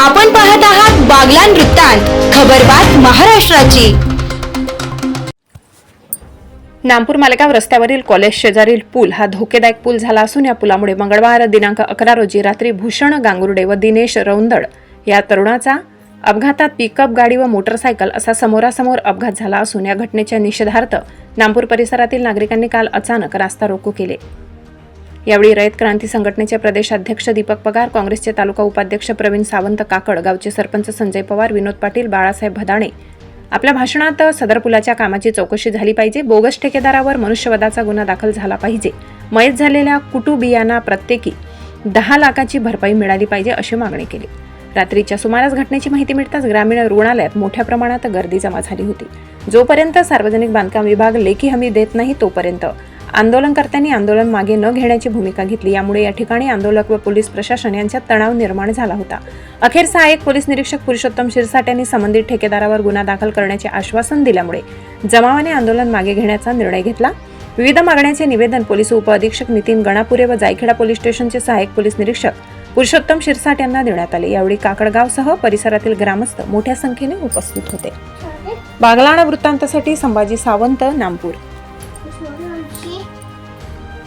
आपण पाहत आहात बागलान वृत्तांत खबरबात महाराष्ट्राची. नामपूर मालेगाव रस्त्यावरील कॉलेज शेजारील पूल हा धोकेदायक पूल झाला असून या पुलामुळे मंगळवार दिनांक अकरा रोजी रात्री भूषण गांगुर्डे व दिनेश रौंदड या तरुणाचा अपघातात पिकअप गाडी व मोटरसायकल असा समोरासमोर अपघात झाला असून या घटनेच्या निषेधार्थ नामपूर परिसरातील नागरिकांनी काल अचानक रास्ता रोको केले. यावेळी रयत क्रांती संघटनेचे प्रदेशाध्यक्ष दीपक पगार काँग्रेसचे तालुका उपाध्यक्ष प्रवीण सावंत काकड गावचे सरपंच संजय पवार विनोद पाटील बाळासाहेब भदाणे. आपल्या भाषणात सदर पुलाच्या कामाची चौकशी झाली पाहिजे. बोगस ठेकेदारावर मनुष्यवधाचा गुन्हा दाखल झाला पाहिजे. मयत झालेल्या कुटुंबियांना प्रत्येकी दहा लाखाची भरपाई मिळाली पाहिजे अशी मागणी केली. रात्रीच्या सुमारास घटनेची माहिती मिळताच ग्रामीण रुग्णालयात मोठ्या प्रमाणात गर्दी जमा झाली होती. जोपर्यंत सार्वजनिक बांधकाम विभाग लेखी हमी देत नाही तोपर्यंत आंदोलनकर्त्यांनी आंदोलन मागे न घेण्याची भूमिका घेतली. यामुळे या ठिकाणी आंदोलक व पोलीस प्रशासन यांच्यात तणाव निर्माण झाला होता. अखेर सहाय्यक पोलीस निरीक्षक पुरुषोत्तम शिरसाट यांनी संबंधित ठेकेदारावर गुन्हा दाखल करण्याचे आश्वासन दिल्यामुळे जमावाने आंदोलन मागे घेण्याचा निर्णय घेतला. विविध मागण्यांचे निवेदन पोलीस उपअधीक्षक नितीन गणापुरे व जायखेडा पोलीस स्टेशनचे सहाय्यक पोलीस निरीक्षक पुरुषोत्तम शिरसाट यांना देण्यात आले. यावेळी काकडगावसह परिसरातील ग्रामस्थ मोठ्या संख्येने उपस्थित होते. बागलाणा वृत्तांतासाठी संभाजी सावंत नामपूर. monkey.